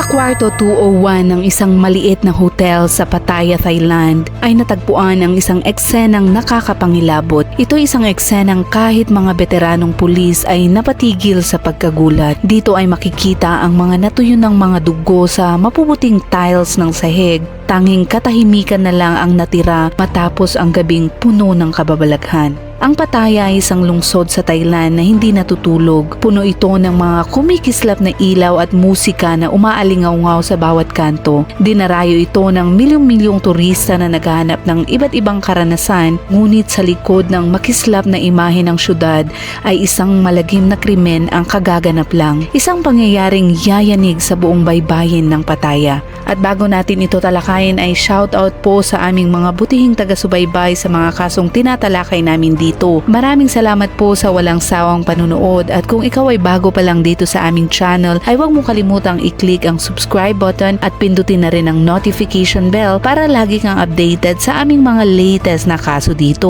Sa kwarto 201 ng isang maliit na hotel sa Pattaya, Thailand ay natagpuan ang isang eksenang nakakapangilabot. Ito isang eksenang kahit mga veteranong pulis ay napatigil sa pagkagulat. Dito ay makikita ang mga natuyo ng mga dugo sa mapuputing tiles ng sahig. Tanging katahimikan na lang ang natira matapos ang gabing puno ng kababalaghan. Ang Pattaya ay isang lungsod sa Thailand na hindi natutulog. Puno ito ng mga kumikislap na ilaw at musika na umaalingaw sa bawat kanto. Dinarayo ito ng milyong-milyong turista na naghahanap ng iba't ibang karanasan, ngunit sa likod ng makislap na imahe ng syudad ay isang malagim na krimen ang kagaganap lang. Isang pangyayaring yayanig sa buong baybayin ng Pattaya. At bago natin ito talakayin ay shoutout po sa aming mga butihing taga-subaybay sa mga kasong tinatalakay namin dito. Maraming salamat po sa walang sawang panunood at kung ikaw ay bago pa lang dito sa aming channel ay huwag mo kalimutang i-click ang subscribe button at pindutin na rin ang notification bell para lagi kang updated sa aming mga latest na kaso dito.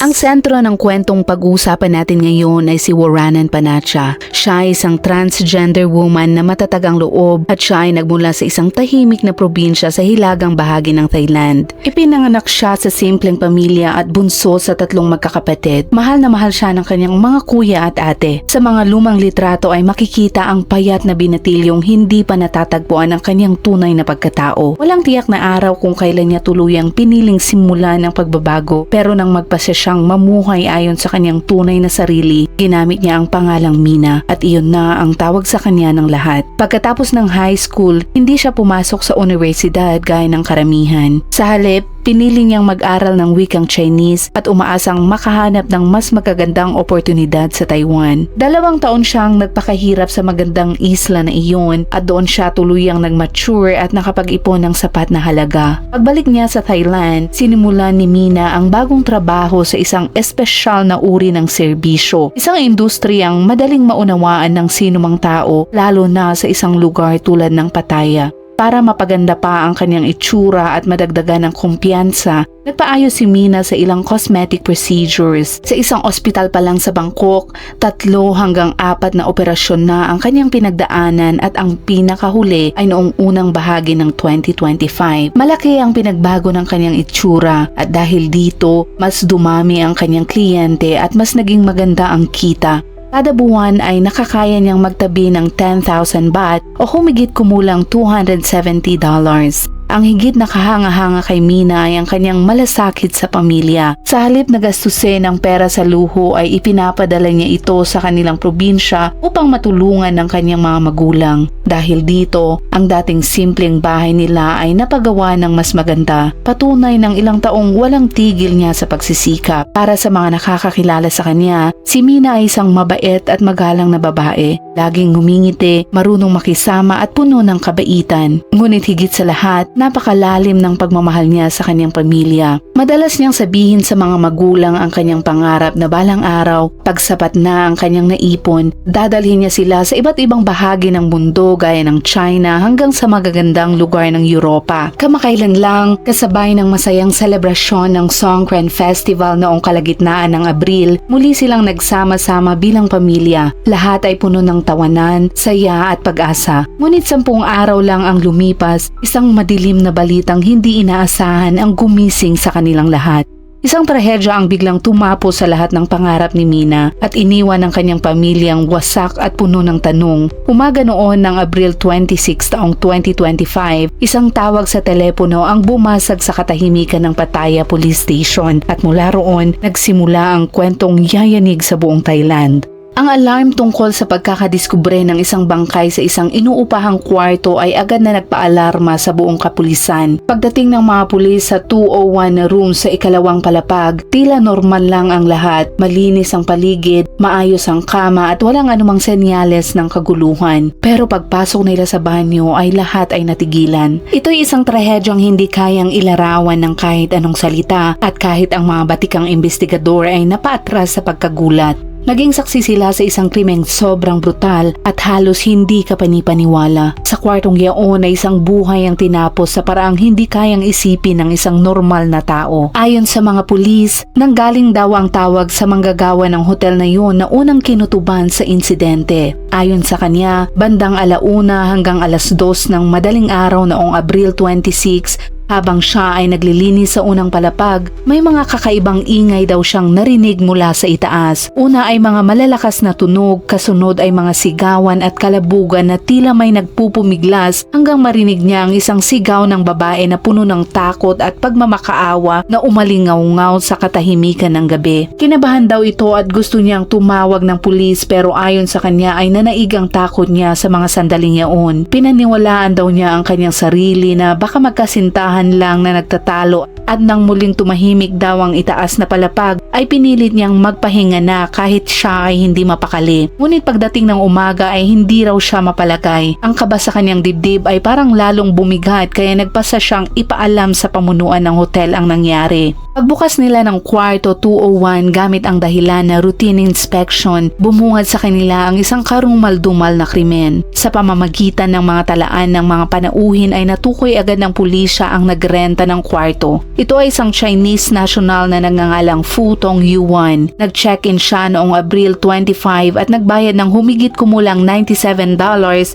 Ang sentro ng kwentong pag-uusapan natin ngayon ay si Waranan Panacha. Siya ay isang transgender woman na matatag ang loob at siya ay nagmula sa isang tahimik na probinsya sa hilagang bahagi ng Thailand. Ipinanganak siya sa simpleng pamilya at bunso sa tatlong magkakapatid. Mahal na mahal siya ng kanyang mga kuya at ate. Sa mga lumang litrato ay makikita ang payat na binatilyong hindi pa natatagpuan ang kanyang tunay na pagkatao. Walang tiyak na araw kung kailan niya tuluyang piniling simulan ang pagbabago pero nang magpasya siyang mamuhay ayon sa kanyang tunay na sarili, ginamit niya ang pangalang Mina at iyon na ang tawag sa kanya ng lahat. Pagkatapos ng high school, hindi siya pumasok sa universidad gaya ng karamihan. Sa halip, pinili niyang mag-aral ng wikang Chinese at umaasang makahanap ng mas magagandang oportunidad sa Taiwan. Dalawang taon siyang nagpakahirap sa magandang isla na iyon at doon siya tuluyang nag-mature at nakapag-ipon ng sapat na halaga. Pagbalik niya sa Thailand, sinimulan ni Mina ang bagong trabaho sa isang espesyal na uri ng serbisyo. Isang industriyang madaling maunawaan ng sinumang tao lalo na sa isang lugar tulad ng Pattaya. Para mapaganda pa ang kanyang itsura at madagdagan ng kumpiyansa, nagpaayos si Mina sa ilang cosmetic procedures. Sa isang ospital pa lang sa Bangkok, tatlo hanggang apat na operasyon na ang kanyang pinagdaanan at ang pinakahuli ay noong unang bahagi ng 2025. Malaki ang pinagbago ng kanyang itsura at dahil dito, mas dumami ang kanyang kliyente at mas naging maganda ang kita. Kada buwan ay nakakaya niyang magtabi ng 10,000 baht o humigit kumulang $270. Ang higit na kahanga-hanga kay Mina ay ang kanyang malasakit sa pamilya. Sa halip na gastusin ang pera sa luho ay ipinapadala niya ito sa kanilang probinsya upang matulungan ng kanyang mga magulang. Dahil dito, ang dating simpleng bahay nila ay napagawa ng mas maganda. Patunay ng ilang taong walang tigil niya sa pagsisikap. Para sa mga nakakakilala sa kanya, si Mina ay isang mabait at magalang na babae. Laging humingiti, marunong makisama at puno ng kabaitan. Ngunit higit sa lahat, napakalalim ng pagmamahal niya sa kanyang pamilya. Madalas niyang sabihin sa mga magulang ang kanyang pangarap na balang araw, pagsapat na ang kanyang naipon, dadalhin niya sila sa iba't ibang bahagi ng mundo gaya ng China hanggang sa magagandang lugar ng Europa. Kamakailan lang, kasabay ng masayang selebrasyon ng Songkran Festival noong kalagitnaan ng Abril, muli silang nagsama-sama bilang pamilya. Lahat ay puno ng tawanan, saya at pag-asa. Ngunit sampung araw lang ang lumipas, isang madilim na balitang hindi inaasahan ang gumising sa kanilang lahat. Isang trahedya ang biglang tumapo sa lahat ng pangarap ni Mina at iniwan ng kanyang pamilyang wasak at puno ng tanong. Umaga noon ng Abril 26 taong 2025, isang tawag sa telepono ang bumasag sa katahimikan ng Pattaya Police Station at mula roon nagsimula ang kwentong yayanig sa buong Thailand. Ang alarm tungkol sa pagkakadiskubre ng isang bangkay sa isang inuupahang kwarto ay agad na nagpaalarma sa buong kapulisan. Pagdating ng mga pulis sa 201 na room sa ikalawang palapag, tila normal lang ang lahat. Malinis ang paligid, maayos ang kama at walang anumang senyales ng kaguluhan. Pero pagpasok nila sa banyo ay lahat ay natigilan. Ito'y isang trahedyang hindi kayang ilarawan ng kahit anong salita at kahit ang mga batikang investigador ay napaatras sa pagkagulat. Naging saksi sila sa isang krimeng sobrang brutal at halos hindi ka panipaniwala. Sa kwartong yaon ay isang buhay ang tinapos sa paraang hindi kayang isipin ng isang normal na tao. Ayon sa mga pulis, nanggaling daw ang tawag sa manggagawa ng hotel na yun na unang kinutuban sa insidente. Ayon sa kanya, bandang alauna hanggang alas dos ng madaling araw noong Abril 26, habang siya ay naglilinis sa unang palapag, may mga kakaibang ingay daw siyang narinig mula sa itaas. Una ay mga malalakas na tunog, kasunod ay mga sigawan at kalabugan na tila may nagpupumiglas hanggang marinig niya ang isang sigaw ng babae na puno ng takot at pagmamakaawa na umalingaw-ngaw sa katahimikan ng gabi. Kinabahan daw ito at gusto niyang tumawag ng pulis pero ayon sa kanya ay nanaig ang takot niya sa mga sandaling yaon. Pinaniwalaan daw niya ang kanyang sarili na baka magkasintahan lang na nagtatalo at nang muling tumahimik daw ang itaas na palapag ay pinilit niyang magpahinga na kahit siya ay hindi mapakali. Ngunit pagdating ng umaga ay hindi raw siya mapalagay. Ang kaba sa kanyang dibdib ay parang lalong bumigat kaya nagpasa siyang ipaalam sa pamunuan ng hotel ang nangyari. Pagbukas nila ng kwarto 201 gamit ang dahilan na routine inspection, bumungad sa kanila ang isang karumal-dumal na krimen. Sa pamamagitan ng mga talaan ng mga panauhin ay natukoy agad ng pulisya ang nagrenta ng kwarto. Ito ay isang Chinese national na nagngangalang Fu Tong Yuan. Nag-check-in siya noong Abril 25 at nagbayad ng humigit kumulang $97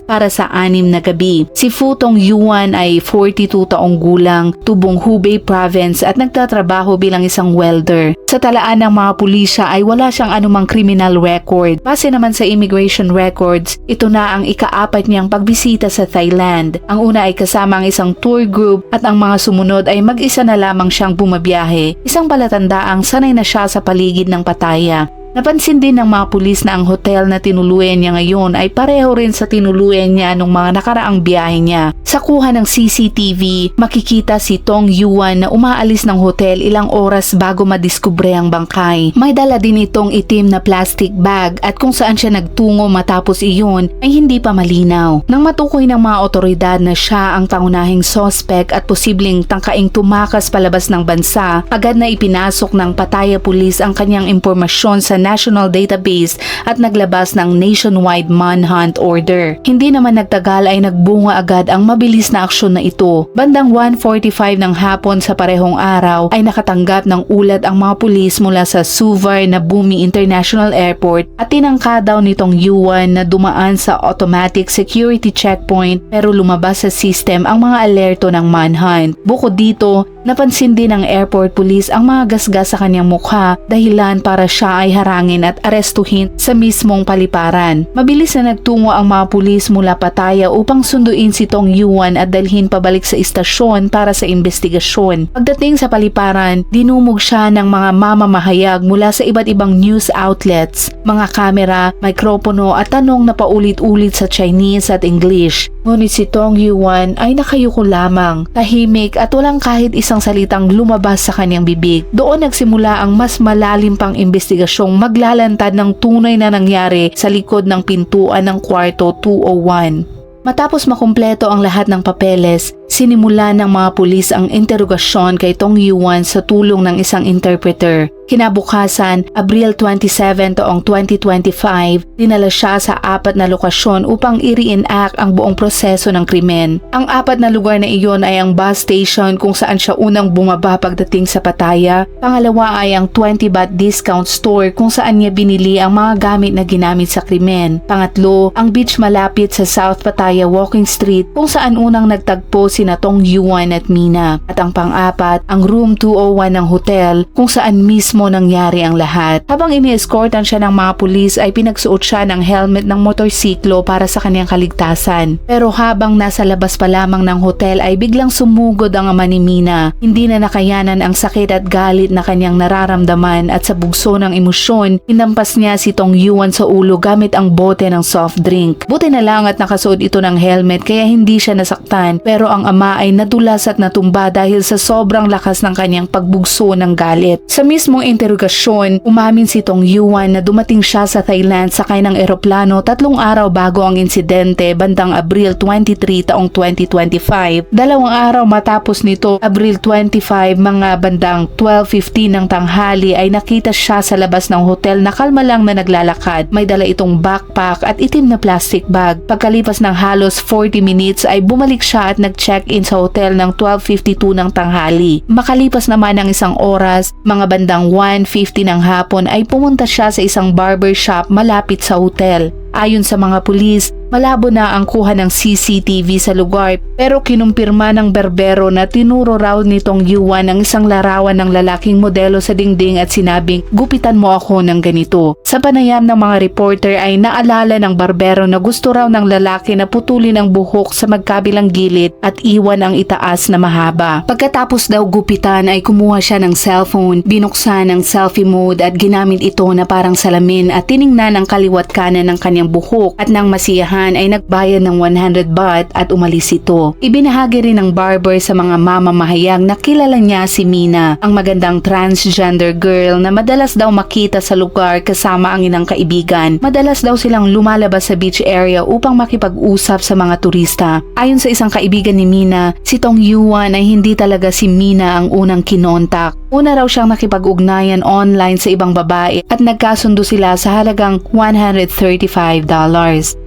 para sa anim na gabi. Si Fu Tong Yuan ay 42 taong gulang, tubong Hubei province at nagtatrabaho bilang isang welder. Sa talaan ng mga pulisya ay wala siyang anumang criminal record. Base naman sa immigration records, ito na ang ikaapat niyang pagbisita sa Thailand. Ang una ay kasama ang isang tour group at ang mga sumunod ay mag-isa na lamang siyang bumabiyahe. Isang palatandaang sanay na siya sa paligid ng Pataya. Napansin din ng mga pulis na ang hotel na tinuluyan niya ngayon ay pareho rin sa tinuluyan niya nung mga nakaraang biyahe niya. Sa kuha ng CCTV, makikita si Tong Yuan na umaalis ng hotel ilang oras bago madiskubre ang bangkay. May dala din itong itim na plastic bag at kung saan siya nagtungo matapos iyon ay hindi pa malinaw. Nang matukoy ng mga otoridad na siya ang pangunahing sospek at posibleng tangkaing tumakas palabas ng bansa, agad na ipinasok ng Pataya Police ang kanyang impormasyon sa national database at naglabas ng nationwide manhunt order. Hindi naman nagtagal ay nagbunga agad ang mabilis na aksyon na ito. Bandang 1.45 ng hapon sa parehong araw ay nakatanggap ng ulat ang mga pulis mula sa Suvar na Bumi International Airport at tinangka daw nitong Yuan na dumaan sa automatic security checkpoint pero lumabas sa system ang mga alerto ng manhunt. Bukod dito, Napansin din ng airport police ang mga gasgas sa kanyang mukha dahilan para siya ay harangin at arestuhin sa mismong paliparan. Mabilis na nagtungo ang mga pulis mula Pataya upang sunduin si Tong Yuan at dalhin pabalik sa istasyon para sa investigasyon. Pagdating sa paliparan, dinumog siya ng mga mamamahayag mula sa iba't ibang news outlets, mga kamera, mikropono at tanong na paulit-ulit sa Chinese at English. Ngunit si Tong Yuan ay nakayuko lamang, tahimik at walang kahit isang salitang lumabas sa kanyang bibig. Doon nagsimula ang mas malalim pang investigasyong maglalantad ng tunay na nangyari sa likod ng pintuan ng kwarto 201. Matapos makumpleto ang lahat ng papeles, sinimula ng mga pulis ang interogasyon kay Tong Yuan sa tulong ng isang interpreter. Kinabukasan, Abril 27 taong 2025, dinala siya sa apat na lokasyon upang i-reenact ang buong proseso ng krimen. Ang apat na lugar na iyon ay ang bus station kung saan siya unang bumaba pagdating sa Pataya. Pangalawa ay ang 20 baht discount store kung saan niya binili ang mga gamit na ginamit sa krimen. Pangatlo, ang beach malapit sa South Pataya Walking Street kung saan unang nagtagpo si Natong Yuan at Mina. At ang pang-apat, ang room 201 ng hotel kung saan mismo mismo nangyari ang lahat. Habang ini-escortan siya ng mga pulis ay pinagsuot siya ng helmet ng motorsiklo para sa kanyang kaligtasan. Pero habang nasa labas pa lamang ng hotel ay biglang sumugod ang ama ni Mina. Hindi na nakayanan ang sakit at galit na kanyang nararamdaman at sa bugso ng emosyon, hinampas niya si Tong Yuan sa ulo gamit ang bote ng soft drink. Buti na lang at nakasuot ito ng helmet kaya hindi siya nasaktan pero ang ama ay nadulas at natumba dahil sa sobrang lakas ng kanyang pagbugso ng galit. Sa mismong interogasyon, umamin si Tong Yuan na dumating siya sa Thailand sakay ng eroplano tatlong araw bago ang insidente bandang Abril 23 taong 2025. Dalawang araw matapos nito, Abril 25 mga bandang 12.15 ng tanghali ay nakita siya sa labas ng hotel na kalma lang na naglalakad. May dala itong backpack at itim na plastic bag. Pagkalipas ng halos 40 minutes ay bumalik siya at nag-check-in sa hotel ng 12.52 ng tanghali. Makalipas naman ng isang oras, mga bandang 1.50 ng hapon ay pumunta siya sa isang barber shop malapit sa hotel. Ayon sa mga pulis, malabo na ang kuha ng CCTV sa lugar pero kinumpirma ng berbero na tinuro raw nitong Yuan ang isang larawan ng lalaking modelo sa dingding at sinabing gupitan mo ako ng ganito. Sa panayam ng mga reporter ay naalala ng barbero na gusto raw ng lalaki na putulin ang buhok sa magkabilang gilid at iwan ang itaas na mahaba. Pagkatapos daw gupitan ay kumuha siya ng cellphone, binuksan ang selfie mode at ginamit ito na parang salamin at tiningnan ang kaliwat kanan ng kanyang buhok at nang masiyahan ay nagbayad ng 100 baht at umalis ito. Ibinahagi rin ng barber sa mga mamamahayag na kilala niya si Mina, ang magandang transgender girl na madalas daw makita sa lugar kasama ang inang kaibigan. Madalas daw silang lumalabas sa beach area upang makipag-usap sa mga turista. Ayon sa isang kaibigan ni Mina, si Tong Yuan ay hindi talaga si Mina ang unang kinontak. Una raw siyang nakipag-ugnayan online sa ibang babae at nagkasundo sila sa halagang $135.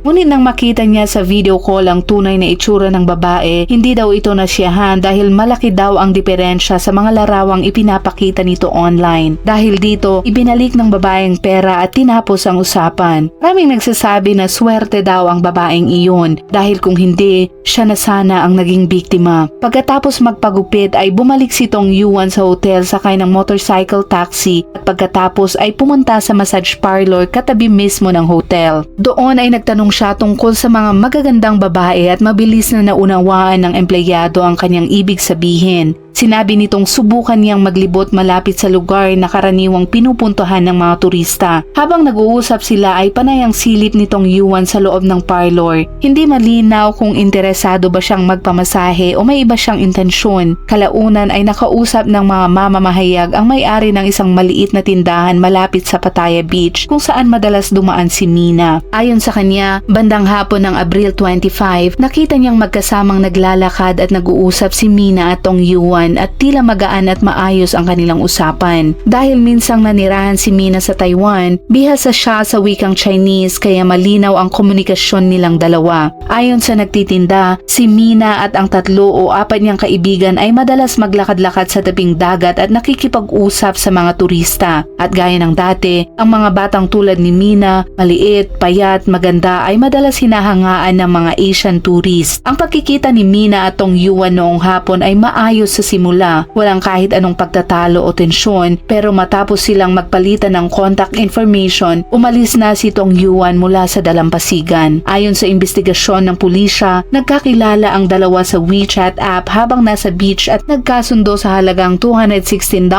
Ngunit nang makita niya sa video call ang tunay na itsura ng babae, hindi daw ito nasiyahan dahil malaki daw ang diferensya sa mga larawang ipinapakita nito online. Dahil dito, ibinalik ng babaeng pera at tinapos ang usapan. Maraming nagsasabi na swerte daw ang babaeng iyon dahil kung hindi, siya na sana ang naging biktima. Pagkatapos magpagupit ay bumalik si Tong Yuan sa hotel sakay ng motorcycle taxi at pagkatapos ay pumunta sa massage parlor katabi mismo ng hotel. Doon ay nagtanong siya tungkol sa mga magagandang babae at mabilis na naunawaan ng empleyado ang kanyang ibig sabihin. Sinabi nitong subukan niyang maglibot malapit sa lugar na karaniwang pinupuntuhan ng mga turista. Habang nag-uusap sila ay panayang silip nitong Yuan sa loob ng parlor. Hindi malinaw kung interesado ba siyang magpamasahe o may iba siyang intensyon. Kalaunan ay nakausap ng mga mamamahayag ang may-ari ng isang maliit na tindahan malapit sa Pattaya Beach kung saan madalas dumaan si Mina. Ayon sa kanya, bandang hapon ng Abril 25, nakita niyang magkasamang naglalakad at nag-uusap si Mina at Tong Yuan at tila magaan at maayos ang kanilang usapan. Dahil minsang nanirahan si Mina sa Taiwan, bihasa siya sa wikang Chinese kaya malinaw ang komunikasyon nilang dalawa. Ayon sa nagtitinda, si Mina at ang tatlo o apat niyang kaibigan ay madalas maglakad-lakad sa tabing dagat at nakikipag-usap sa mga turista. At gaya ng dati, ang mga batang tulad ni Mina, maliit, payat, maganda ay madalas hinahangaan ng mga Asian tourist. Ang pagkikita ni Mina at Tong Yuan noong hapon ay maayos sa simula, walang kahit anong pagtatalo o tensyon pero matapos silang magpalitan ng contact information, umalis na si Tong Yuan mula sa dalampasigan. Ayon sa investigasyon ng pulisya, nagkakilala ang dalawa sa WeChat app habang nasa beach at nagkasundo sa halagang $216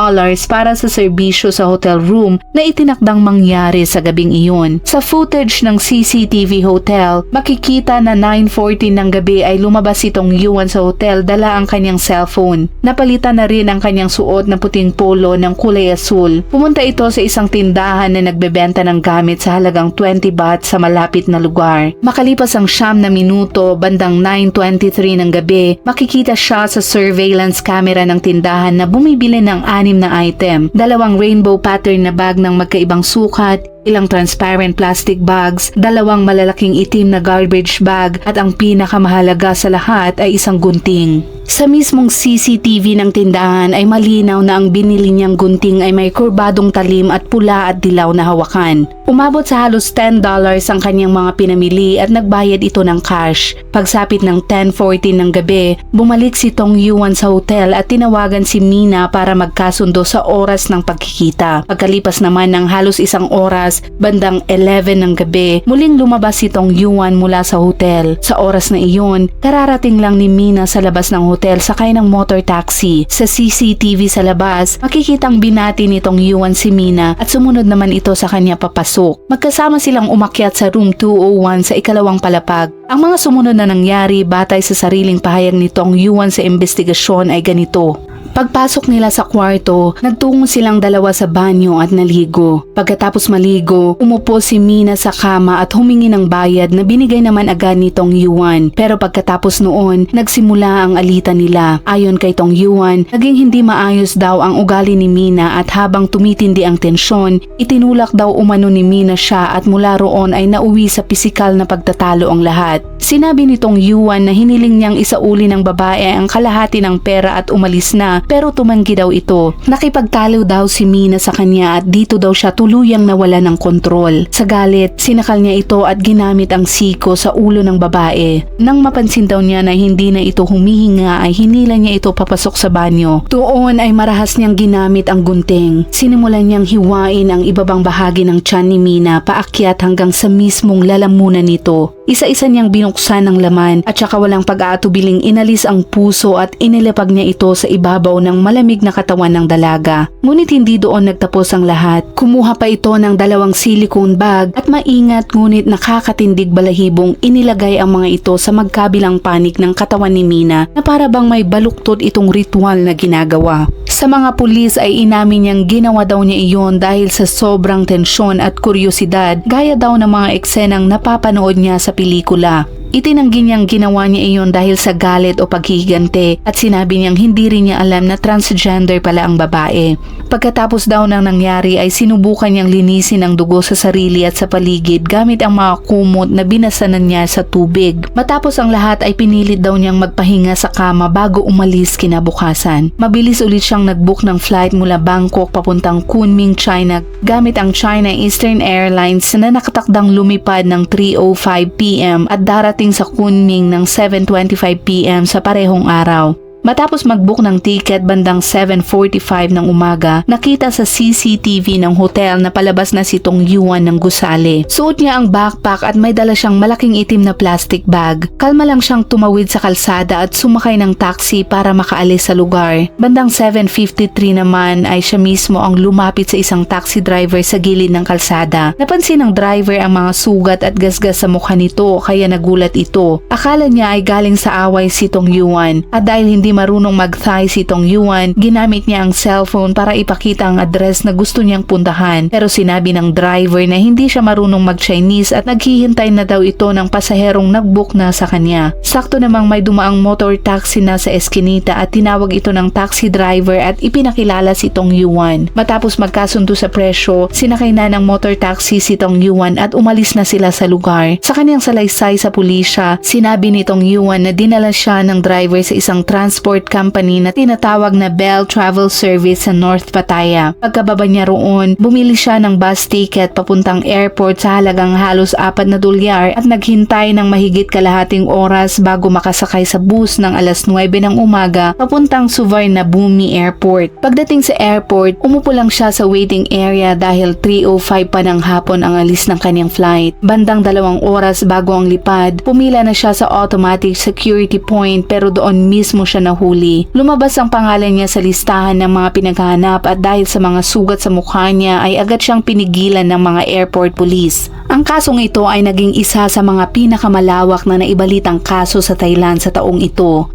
para sa serbisyo sa hotel room na itinakdang mangyari sa gabing iyon. Sa footage ng CCTV hotel, makikita na 9.14 ng gabi ay lumabas si Tong Yuan sa hotel dala ang kanyang cellphone. Napalitan na rin ang kanyang suot na puting polo ng kulay asul. Pumunta ito sa isang tindahan na nagbebenta ng gamit sa halagang 20 baht sa malapit na lugar. Makalipas ang siyam na minuto, bandang 9.23 ng gabi, makikita siya sa surveillance camera ng tindahan na bumibili ng anim na item. Dalawang rainbow pattern na bag ng magkaibang sukat, ilang transparent plastic bags, dalawang malalaking itim na garbage bag at ang pinakamahalaga sa lahat ay isang gunting. Sa mismong CCTV ng tindahan ay malinaw na ang binili niyang gunting ay may kurbadong talim at pula at dilaw na hawakan. Umabot sa halos $10 ang kanyang mga pinamili at nagbayad ito ng cash. Pagsapit ng 10.14 ng gabi, bumalik si Tong Yuan sa hotel at tinawagan si Mina para magkasundo sa oras ng pagkikita. Pagkalipas naman ng halos isang oras, bandang 11 ng gabi, muling lumabas si Tong Yuan mula sa hotel. Sa oras na iyon, kararating lang ni Mina sa labas ng hotel sakay ng motor taxi. Sa CCTV sa labas, makikitang binati nitong Yuan si Mina at sumunod naman ito sa kanya papasok. Magkasama silang umakyat sa room 201 sa ikalawang palapag. Ang mga sumunod na nangyari batay sa sariling pahayag nitong Yuan sa investigasyon ay ganito. Pagpasok nila sa kwarto, nagtungo silang dalawa sa banyo at naligo. Pagkatapos maligo, umupo si Mina sa kama at humingi ng bayad na binigay naman agad ni Tong Yuan. Pero pagkatapos noon, nagsimula ang alitan nila. Ayon kay Tong Yuan, naging hindi maayos daw ang ugali ni Mina at habang tumitindi ang tensyon, itinulak daw umano ni Mina siya at mula roon ay nauwi sa pisikal na pagtatalo ang lahat. Sinabi nitong Yuan na hiniling niyang isauli ng babae ang kalahati ng pera at umalis na pero tumanggi daw ito. Nakipagtalo daw si Mina sa kanya at dito daw siya tuluyang nawala ng kontrol. Sa galit, sinakal niya ito at ginamit ang siko sa ulo ng babae. Nang mapansin daw niya na hindi na ito humihinga ay hinila niya ito papasok sa banyo. Doon ay marahas niyang ginamit ang gunting. Sinimulan niyang hiwain ang ibabang bahagi ng tiyan ni Mina paakyat hanggang sa mismong lalamunan nito. Isa-isa niyang binuksan ang laman at saka walang pag-aatubiling inalis ang puso at inilapag niya ito sa ibabaw ng malamig na katawan ng dalaga. Ngunit hindi doon nagtapos ang lahat. Kumuha pa ito ng dalawang silicone bag at maingat ngunit nakakatindig balahibong inilagay ang mga ito sa magkabilang panig ng katawan ni Mina na para bang may baluktot itong ritual na ginagawa. Sa mga pulis ay inamin niyang ginawa daw niya iyon dahil sa sobrang tensyon at kuryosidad gaya daw ng mga eksenang napapanood niya sa pelikula. Itinanggi niyang ginawa niya iyon dahil sa galit o paghihigante at sinabi niyang hindi rin niya alam na transgender pala ang babae. Pagkatapos daw ng nangyari ay sinubukan niyang linisin ang dugo sa sarili at sa paligid gamit ang mga kumot na binasanan niya sa tubig. Matapos ang lahat ay pinilit daw niyang magpahinga sa kama bago umalis kinabukasan. Mabilis ulit siyang nagbook ng flight mula Bangkok papuntang Kunming, China gamit ang China Eastern Airlines na nakatakdang lumipad ng 3.05pm at darating sa Kunming ng 7.25pm sa parehong araw. Matapos mag-book ng ticket bandang 7.45 ng umaga, nakita sa CCTV ng hotel na palabas na si Tong Yuan ng gusali. Suot niya ang backpack at may dala siyang malaking itim na plastic bag. Kalma lang siyang tumawid sa kalsada at sumakay ng taxi para makaalis sa lugar. Bandang 7.53 naman ay siya mismo ang lumapit sa isang taxi driver sa gilid ng kalsada. Napansin ng driver ang mga sugat at gasgas sa mukha nito kaya nagulat ito. Akala niya ay galing sa away si Tong Yuan at dahil hindi marunong mag-Thai si Tong Yuan, ginamit niya ang cellphone para ipakita ang address na gusto niyang puntahan. Pero sinabi ng driver na hindi siya marunong mag-Chinese at naghihintay na daw ito ng pasaherong nag-book na sa kanya. Sakto namang may dumaang motor taxi na sa eskinita at tinawag ito ng taxi driver at ipinakilala si Tong Yuan. Matapos magkasundo sa presyo, sinakay na ng motor taxi si Tong Yuan at umalis na sila sa lugar. Sa kanyang salaysay sa pulisya, sinabi ni Tong Yuan na dinala siya ng driver sa isang transport company na tinatawag na Bell Travel Service sa North Pattaya. Pagkababa niya roon, bumili siya ng bus ticket papuntang airport sa halagang halos 4 na dolyar at naghintay ng mahigit kalahating oras bago makasakay sa bus ng alas 9 ng umaga papuntang Suvarnabhumi Airport. Pagdating sa airport, umupo lang siya sa waiting area dahil 3.05 pa ng hapon ang alis ng kanyang flight. Bandang dalawang oras bago ang lipad, pumila na siya sa automatic security point pero doon mismo siya nahuli. Lumabas ang pangalan niya sa listahan ng mga pinaghahanap at dahil sa mga sugat sa mukha niya ay agad siyang pinigilan ng mga airport police. Ang kasong ito ay naging isa sa mga pinakamalawak na naibalitang kaso sa Thailand sa taong ito.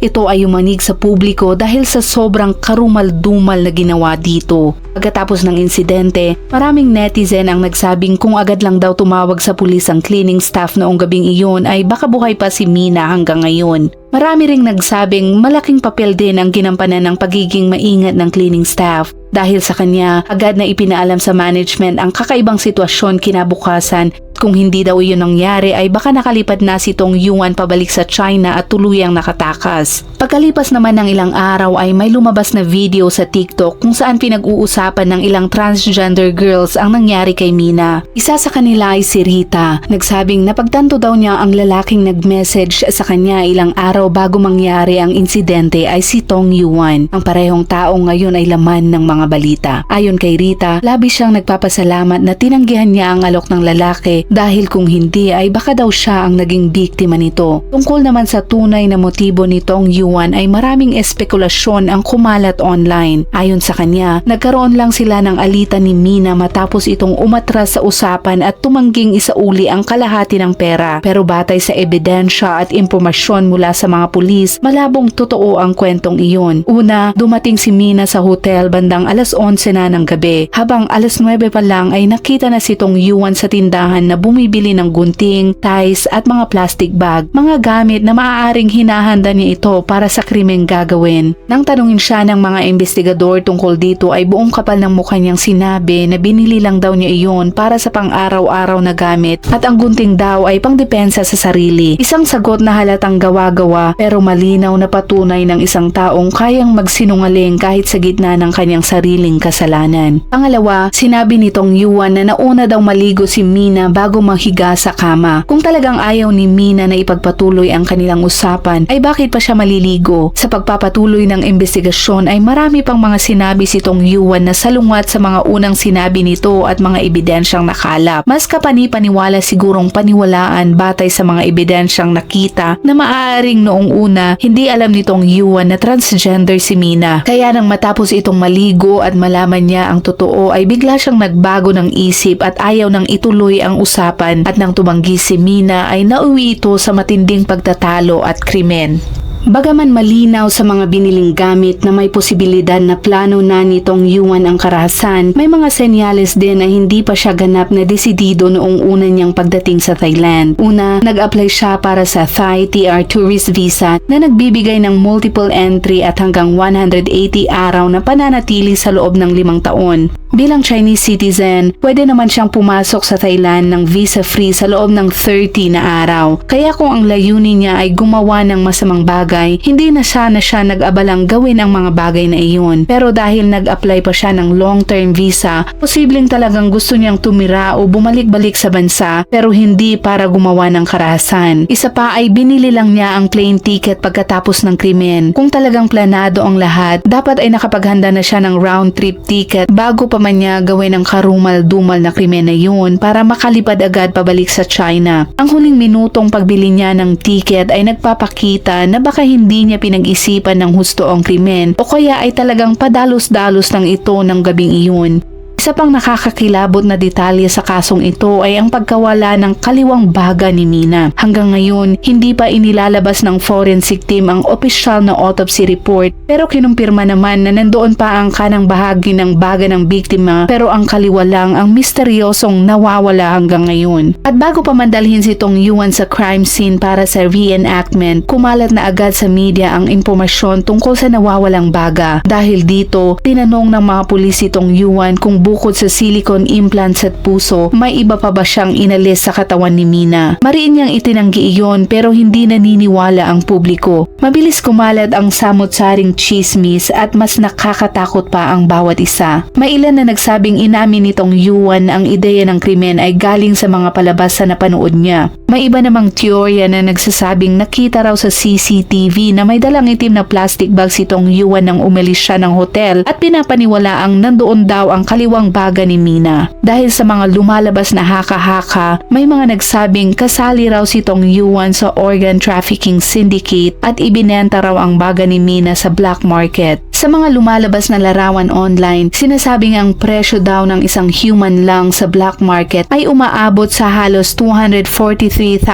Ito ay umanig sa publiko dahil sa sobrang karumal-dumal na ginawa dito. Pagkatapos ng insidente, maraming netizen ang nagsabing kung agad lang daw tumawag sa pulis ang cleaning staff noong gabing iyon ay baka buhay pa si Mina hanggang ngayon. Marami ring nagsabing malaking papel din ang ginampanan ng pagiging maingat ng cleaning staff. Dahil sa kanya, agad na ipinaalam sa management ang kakaibang sitwasyon kinabukasan. Kung hindi daw iyon nangyari ay baka nakalipad na si Tong Yuan pabalik sa China at tuluyang nakatakas. Pagkalipas naman ng ilang araw ay may lumabas na video sa TikTok kung saan pinag-uusapan ng ilang transgender girls ang nangyari kay Mina. Isa sa kanila ay si Rita. Nagsabing napagtanto daw niya ang lalaking nag-message sa kanya ilang araw bago mangyari ang insidente ay si Tong Yuan. Ang parehong tao ngayon ay laman ng mga balita. Ayon kay Rita, labis siyang nagpapasalamat na tinanggihan niya ang alok ng lalaki dahil kung hindi ay baka daw siya ang naging biktima nito. Tungkol naman sa tunay na motibo nitong Yuan ay maraming espekulasyon ang kumalat online. Ayon sa kanya, nagkaroon lang sila ng alitan ni Mina matapos itong umatras sa usapan at tumangging isauli ang kalahati ng pera. Pero batay sa ebidensya at impormasyon mula sa mga pulis, malabong totoo ang kwentong iyon. Una, dumating si Mina sa hotel bandang alas 11 na ng gabi. Habang alas 9 pa lang ay nakita na si Tong Yuan sa tindahan na bumibili ng gunting, ties at mga plastic bag. Mga gamit na maaaring hinahanda niya ito para sa krimeng gagawin. Nang tanungin siya ng mga investigador tungkol dito ay buong kapal ng mukha niyang sinabi na binili lang daw niya iyon para sa pang-araw-araw na gamit at ang gunting daw ay pangdepensa sa sarili. Isang sagot na halatang gawa-gawa pero malinaw na patunay ng isang taong kayang magsinungaling kahit sa gitna ng kanyang sariling kasalanan. Pangalawa, sinabi nitong Yuan na nauna daw maligo si Mina bago mahiga sa kama. Kung talagang ayaw ni Mina na ipagpatuloy ang kanilang usapan ay bakit pa siya maliligo? Sa pagpapatuloy ng investigasyon ay marami pang mga sinabi si Tong Yuan na salungat sa mga unang sinabi nito at mga ebidensyang nakalap. Mas kapani-paniwala sigurong paniwalaan batay sa mga ebidensyang nakita na maaaring noong una hindi alam nitong Yuan na transgender si Mina. Kaya nang matapos itong maligo at malaman niya ang totoo ay bigla siyang nagbago ng isip at ayaw nang ituloy ang usapan at nang tumanggi si Mina ay nauwi ito sa matinding pagtatalo at krimen. Bagaman malinaw sa mga biniling gamit na may posibilidad na plano na nitong Yuan ang karahasan, may mga senyales din na hindi pa siya ganap na desidido noong una niyang pagdating sa Thailand. Una, nag-apply siya para sa Thai TR Tourist Visa na nagbibigay ng multiple entry at hanggang 180 araw na pananatili sa loob ng limang taon. Bilang Chinese citizen, pwede naman siyang pumasok sa Thailand ng visa-free sa loob ng 30 na araw. Kaya kung ang layunin niya ay gumawa ng masamang bagay, hindi na sana siya nag-abalang gawin ang mga bagay na iyon. Pero dahil nag-apply pa siya ng long-term visa, posibleng talagang gusto niyang tumira o bumalik-balik sa bansa pero hindi para gumawa ng karahasan. Isa pa ay binili lang niya ang plane ticket pagkatapos ng krimen. Kung talagang planado ang lahat, dapat ay nakapaghanda na siya ng round-trip ticket bago pa man niya gawin ang karumal-dumal na krimen na yun para makalipad agad pabalik sa China. Ang huling minutong pagbili niya ng ticket ay nagpapakita na baka hindi niya pinag-isipan ng husto ang krimen o kaya ay talagang padalos-dalos lang ito ng gabing iyon. Isa pang nakakakilabot na detalye sa kasong ito ay ang pagkawala ng kaliwang baga ni Mina. Hanggang ngayon, hindi pa inilalabas ng forensic team ang opisyal na autopsy report pero kinumpirma naman na nandoon pa ang kanang bahagi ng baga ng biktima pero ang kaliwa lang ang misteryosong nawawala hanggang ngayon. At bago pa mandalhin si Tong Yuan sa crime scene para sa reenactment, kumalat na agad sa media ang impormasyon tungkol sa nawawalang baga. Dahil dito, tinanong ng mga pulis si Tong Yuan kung bukod sa silicone implants at puso, may iba pa ba siyang inalis sa katawan ni Mina. Mariin niyang itinanggi iyon pero hindi naniniwala ang publiko. Mabilis kumalat ang samot-saring chismis at mas nakakatakot pa ang bawat isa. May ilan na nagsabing inamin nitong Yuan ang ideya ng krimen ay galing sa mga palabas sa napanood niya. May iba namang teorya na nagsasabing nakita raw sa CCTV na may dalang itim na plastic bag si Tong Yuan nang umalis siya ng hotel at pinapaniwala ang nandoon daw ang kaliwang baga ni Mina. Dahil sa mga lumalabas na haka-haka, may mga nagsabing kasali raw si Tong Yuan sa organ trafficking syndicate at ibinenta raw ang baga ni Mina sa black market. Sa mga lumalabas na larawan online, sinasabing ang presyo daw ng isang human lang sa black market ay umaabot sa halos 243,000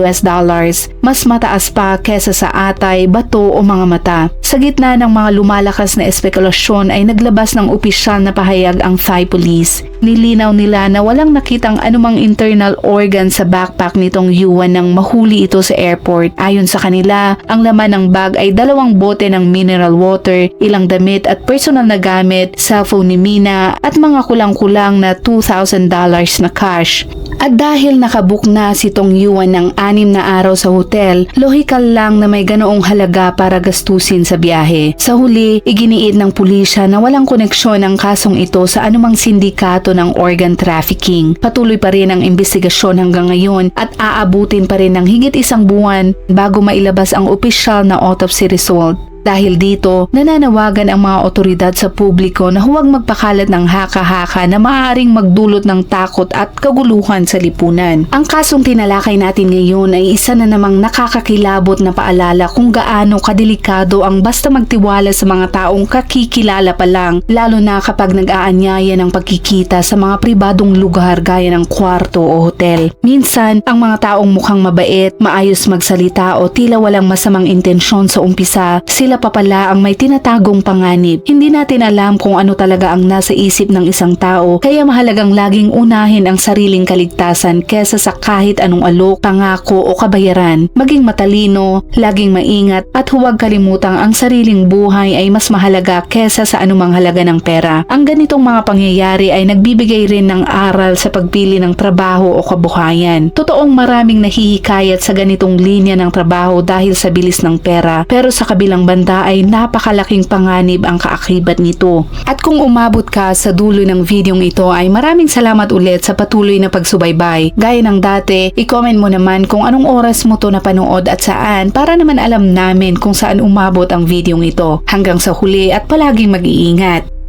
US dollars. Mas mataas pa kesa sa atay, bato o mga mata. Sa gitna ng mga lumalakas na espekulasyon ay naglabas ng opisyal na pahayag ang Thai police. Nilinaw nila na walang nakitang anumang internal organ sa backpack nitong Yuan nang mahuli ito sa airport. Ayon sa kanila, ang laman ng bag ay dalawang bote ng mineral water, ilang damit at personal na gamit, cellphone ni Mina at mga kulang-kulang na $2,000 na cash. At dahil nakabook na si Tong Yuan ng anim na araw sa hotel, lohikal lang na may ganoong halaga para gastusin sa biyahe. Sa huli, iginiit ng pulisya na walang koneksyon ang kasong ito sa anumang sindikato ng organ trafficking. Patuloy pa rin ang investigasyon hanggang ngayon at aabutin pa rin ng higit isang buwan bago mailabas ang opisyal na autopsy result. Dahil dito, nananawagan ang mga otoridad sa publiko na huwag magpakalat ng haka-haka na maaaring magdulot ng takot at kaguluhan sa lipunan. Ang kasong tinalakay natin ngayon ay isa na namang nakakakilabot na paalala kung gaano kadelikado ang basta magtiwala sa mga taong kakikilala pa lang, lalo na kapag nag-aanyaya ng pagkikita sa mga pribadong lugar gaya ng kwarto o hotel. Minsan, ang mga taong mukhang mabait, maayos magsalita o tila walang masamang intensyon sa umpisa, sila pa pala ang may tinatagong panganib. Hindi natin alam kung ano talaga ang nasa isip ng isang tao, kaya mahalagang laging unahin ang sariling kaligtasan kesa sa kahit anong alok, pangako o kabayaran. Maging matalino, laging maingat at huwag kalimutang ang sariling buhay ay mas mahalaga kesa sa anumang halaga ng pera. Ang ganitong mga pangyayari ay nagbibigay rin ng aral sa pagpili ng trabaho o kabuhayan. Totoong maraming nahihikayat sa ganitong linya ng trabaho dahil sa bilis ng pera, pero sa kabilang banda ay napakalaking panganib ang kaakibat nito. At kung umabot ka sa dulo ng videong ito ay maraming salamat ulit sa patuloy na pagsubaybay. Gaya ng dati, i-comment mo naman kung anong oras mo to napanood at saan para naman alam namin kung saan umabot ang videong ito. Hanggang sa huli at palaging mag-iingat.